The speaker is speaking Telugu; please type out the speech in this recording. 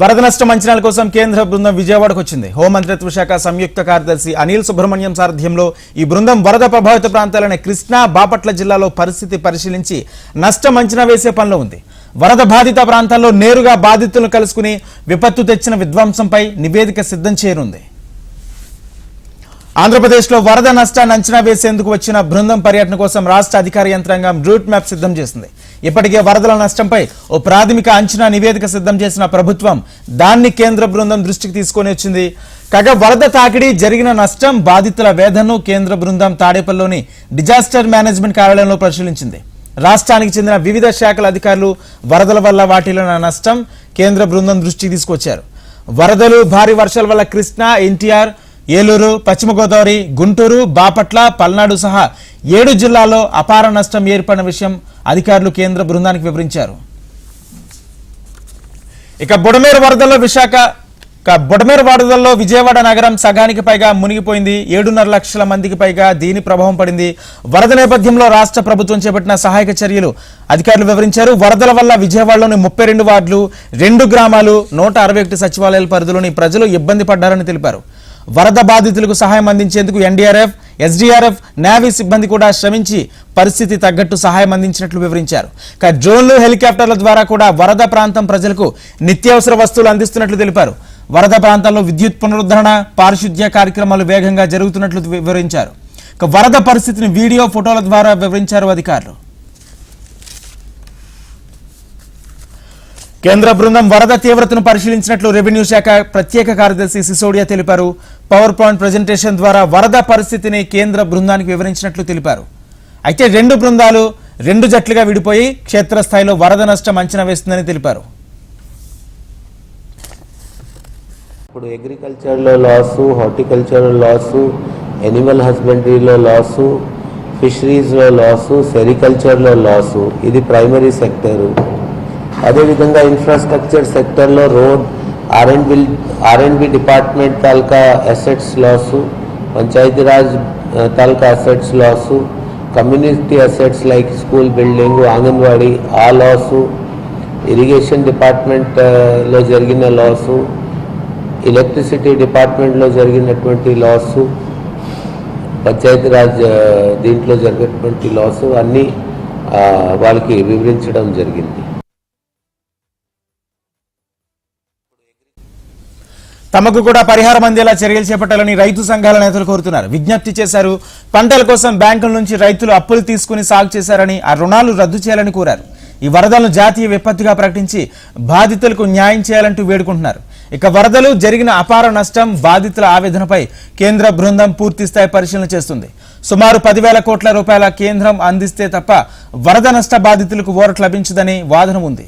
వరద నష్టం అంచనాల కోసం కేంద్ర బృందం విజయవాడకు వచ్చింది. హోంమంత్రిత్వ శాఖ సంయుక్త కార్యదర్శి అనిల్ సుబ్రహ్మణ్యం సారథ్యంలో ఈ బృందం వరద ప్రభావిత ప్రాంతాలైన కృష్ణా బాపట్ల జిల్లాలో పరిస్థితి పరిశీలించి నష్టం అంచనా వేసే పనిలో ఉంది. వరద బాధిత ప్రాంతాల్లో నేరుగా బాధితులను కలుసుకుని విపత్తు తెచ్చిన విధ్వంసంపై నివేదిక సిద్ధం చేయనుంది. ఆంధ్రప్రదేశ్లో వరద నష్టాన్ని అంచనా వేసేందుకు వచ్చిన బృందం పర్యటన కోసం రాష్ట్ర అధికార యంత్రాంగం రూట్ మ్యాప్ సిద్ధం చేసింది. ఇప్పటికే వరదల నష్టంపై ఓ ప్రాథమిక అంచనా నివేదిక సిద్ధం చేసిన ప్రభుత్వం దాన్ని కేంద్ర బృందం దృష్టికి తీసుకొని వచ్చింది. కాగా వరద తాకిడి జరిగిన నష్టం బాధితుల వేధను కేంద్ర బృందం తాడేపల్లిలోని డిజాస్టర్ మేనేజ్మెంట్ కార్యాలయంలో పరిశీలించింది. రాష్ట్రానికి చెందిన వివిధ శాఖల అధికారులు వరదల వల్ల వాటిలో నష్టం కేంద్ర బృందం దృష్టికి తీసుకొచ్చారు. వరదలు భారీ వర్షాల వల్ల కృష్ణా ఎన్టీఆర్ ఏలూరు పశ్చిమ గోదావరి గుంటూరు బాపట్ల పల్నాడు సహా ఏడు జిల్లాల్లో అపార నష్టం ఏర్పడిన విషయం అధికారులు కేంద్ర బృందానికి వివరించారు. ఇక బుడమేరు వరదల్లో విశాఖ ఇక బుడమేరు వరదల్లో విజయవాడ నగరం సగానికి పైగా మునిగిపోయింది. ఏడున్నర లక్షల మందికి పైగా దీని ప్రభావం పడింది. వరద నేపథ్యంలో రాష్ట్ర ప్రభుత్వం చేపట్టిన సహాయక చర్యలు అధికారులు వివరించారు. వరదల వల్ల విజయవాడలోని ముప్పై రెండు వార్డులు రెండు గ్రామాలు నూట అరవై ఒకటి సచివాలయాల పరిధిలోని ప్రజలు ఇబ్బంది పడ్డారని తెలిపారు. వరద బాధితులకు సహాయం అందించేందుకు ఎన్డీఆర్ఎఫ్ ఎస్డీఆర్ఎఫ్ నేవీ సిబ్బంది కూడా శ్రమించి పరిస్థితి తగ్గట్టు సహాయం అందించినట్లు వివరించారు. ఇక డ్రోన్లు హెలికాప్టర్ల ద్వారా కూడా వరద ప్రాంతం ప్రజలకు నిత్యావసర వస్తువులు అందిస్తున్నట్లు తెలిపారు. వరద ప్రాంతాల్లో విద్యుత్ పునరుద్ధరణ పారిశుద్ధ్య కార్యక్రమాలు వేగంగా జరుగుతున్నట్లు వివరించారు. ఇక వరద పరిస్థితిని వీడియో ఫోటోల ద్వారా వివరించారు అధికారులు. కేంద్ర బృందం వరద తీవ్రతను పరిశీలించినట్లు రెవెన్యూ శాఖ ప్రత్యేక కార్యదర్శి సిసోడియా తెలిపారు. పవర్ పాయింట్ ప్రజెంటేషన్ ద్వారా వరద పరిస్థితిని కేంద్ర బృందానికి వివరించినట్లు తెలిపారు. అయితే రెండు బృందాలు రెండు జట్లుగా విడిపోయి క్షేత్రస్థాయిలో వరద నష్టం అంచనా వేస్తుందని తెలిపారు. ఇప్పుడు అగ్రికల్చర్లో లాసు హార్టికల్చర్లో లాసు ఎనిమల్ హస్బెండరీలో లాసు ఫిషరీస్లో లాసు సెరికల్చర్లో లాసు ఇది ప్రైమరీ సెక్టరు అదేవిధంగా ఇన్ఫ్రాస్ట్రక్చర్ సెక్టర్లో road R and B R and B department taluka assets loss Panchayati Raj taluka assets loss community assets like school building anganwadi ఆ లాసు ఇరిగేషన్ డిపార్ట్మెంట్లో జరిగిన లాసు ఎలక్ట్రిసిటీ డిపార్ట్మెంట్లో జరిగినటువంటి లాసు పంచాయతీరాజ్ దీంట్లో జరిగినటువంటి లాసు అన్నీ వాళ్ళకి వివరించడం జరిగింది. తమకు కూడా పరిహారం అందేలా చర్యలు చేపట్టాలని రైతు సంఘాల నేతలు కోరుతున్నారు. విజ్ఞప్తి చేశారు పంటల కోసం బ్యాంకుల నుంచి రైతులు అప్పులు తీసుకుని సాగు చేశారని ఆ రుణాలు రద్దు చేయాలని కోరారు. ఈ వరదలను జాతీయ విపత్తుగా ప్రకటించి బాధితులకు న్యాయం చేయాలంటూ వేడుకుంటున్నారు. ఇక వరదలు జరిగిన అపార నష్టం బాధితుల ఆవేదనపై కేంద్ర బృందం పూర్తి స్థాయి పరిశీలన చేస్తుంది. సుమారు పదివేల కోట్ల రూపాయల కేంద్రం అందిస్తే తప్ప వరద నష్ట బాధితులకు ఓరట్ లభించదని వాదన ఉంది.